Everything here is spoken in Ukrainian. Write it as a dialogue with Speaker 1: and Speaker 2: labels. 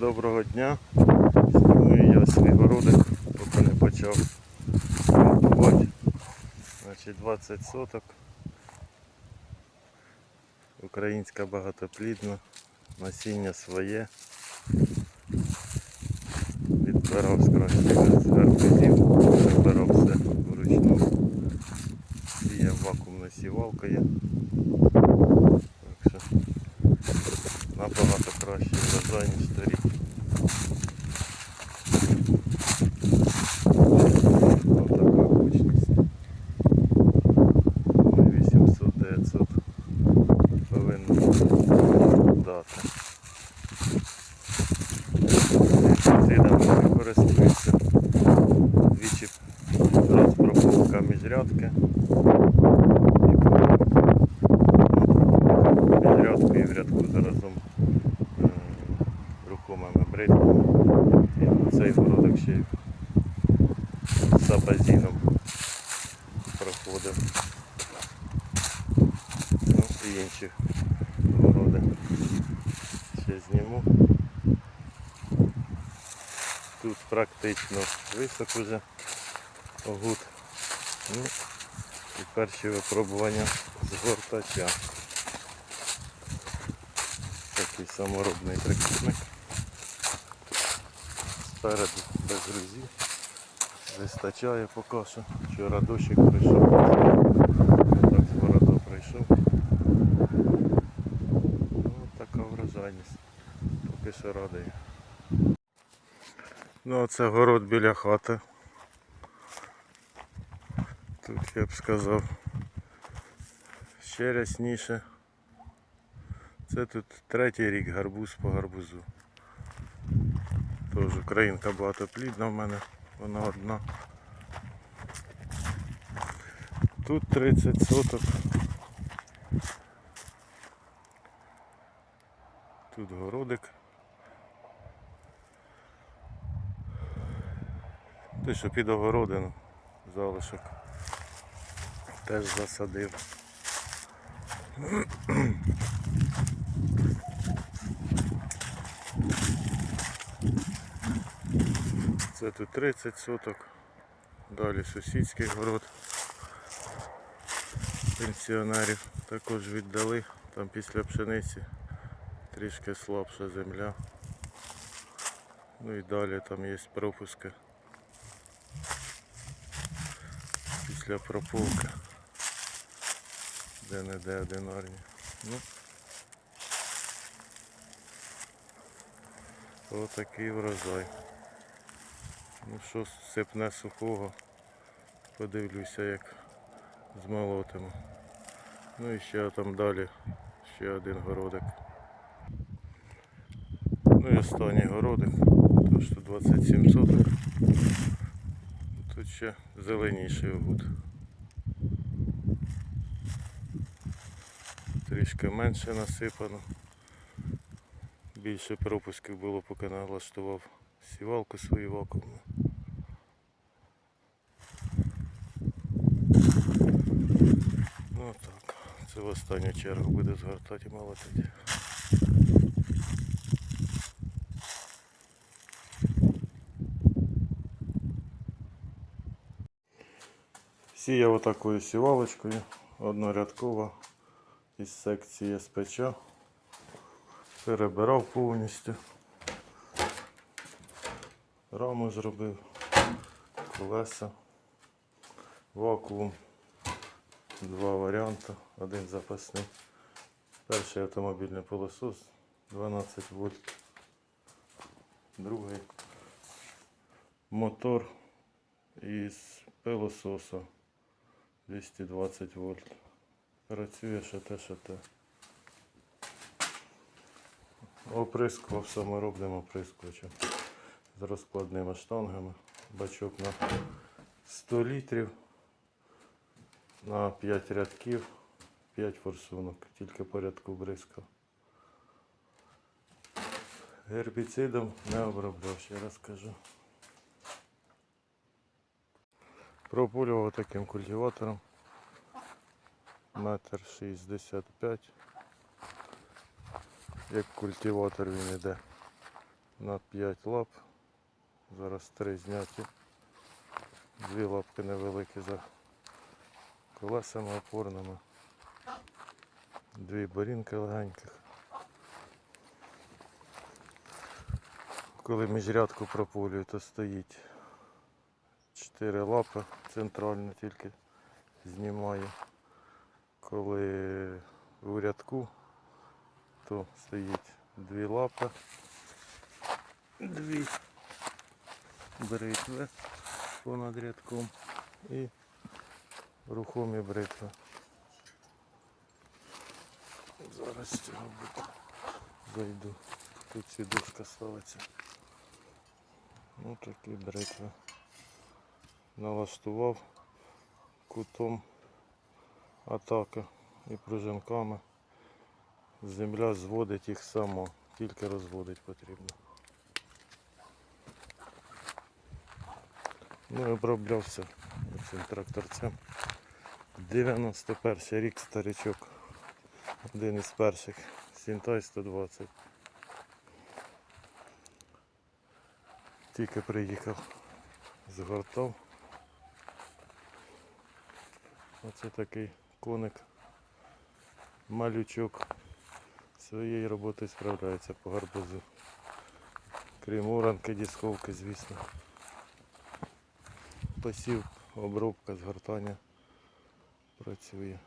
Speaker 1: Доброго дня. Знімаю я свій городик, поки не почав ремонтувати. Значить 20 соток. Українська багатоплідна. Насіння своє. Відбирав з кращих гарбузів, вибирав все вручну. Сіяв вакуумною сівалкою. Так що набагато краще врожай, ніж торік. Прополка міжрядки. І в рядку заразом е, рухомими брейками. І цей городок ще й з абазіном проходив. Ну і інші городи. Ще зніму. Тут практично висок уже огуд. Ну, і перші випробування з гортача. Такий саморобний трикутник. Спереду без грузів. Вистачає поки що. Вчора дощик прийшов. Так з бороду прийшов. Ну, от така врожайність. Поки що радий. Ну, це город біля хати. Тут я б сказав ще рясніше. Це тут третій рік гарбуз по гарбузу. Тож українка багатоплідна в мене, вона одна. Тут 30 соток. Тут городик. Те, що під огородину залишок теж засадив. Це тут 30 соток. Далі сусідський город пенсіонерів також віддали. Там після пшениці трішки слабша земля. Ну і далі там є пропуски. Після прополки. Де не де одинарні. Ну, отакий врожай. Ну що, сипне сухого. Подивлюся, як змолотимо. Ну і ще там далі ще один городик. Ну і останній городик. Тож тут 27 соток. Тут ще зеленіший огуд. Трішки менше насипано. Більше пропусків було, поки налаштував сівалку свою вакуумну. Ну так, це в останню чергу буде згортати і молотити. Сіяв отакою сівалочкою, однорядкова із секції СПЧ. Перебирав повністю. Раму зробив, колеса, вакуум, два варіанти, один запасний. Перший автомобільний пилосос 12 вольт. Другий мотор із пилососа 220 вольт. Працює ще те, що те. Оприскував саморобним оприскувачем з розкладними штангами. Бачок на 100 літрів на 5 рядків, 5 форсунок, тільки по рядку бризкав. Гербіцидом не обробляв, ще раз кажу. Пропулював таким культиватором. Метр 65. Як культиватор він іде на 5 лап. Зараз три зняті. Дві лапки невеликі за колесами опорними. Дві борінки легеньких. Коли міжрядку прополюю, то стоїть чотири лапи центрально тільки знімаю. Коли у рядку, то стоїть дві лапи, дві бритви понад рядком і рухомі бритви. Зараз цього боку зайду. Тут сідушка ставиться. Ну такі бритви. Налаштував кутом атаки і пружинками. Земля зводить їх само, тільки розводить потрібно. Ну і оброблявся цим тракторцем. 91 рік старичок. Один із перших. Сінтай 120. Тільки приїхав, згортав. Оце такий коник, малючок. Своєю роботою справляється по гарбузу. Крім уранки, дісковки, звісно. Посів, обробка, згортання працює.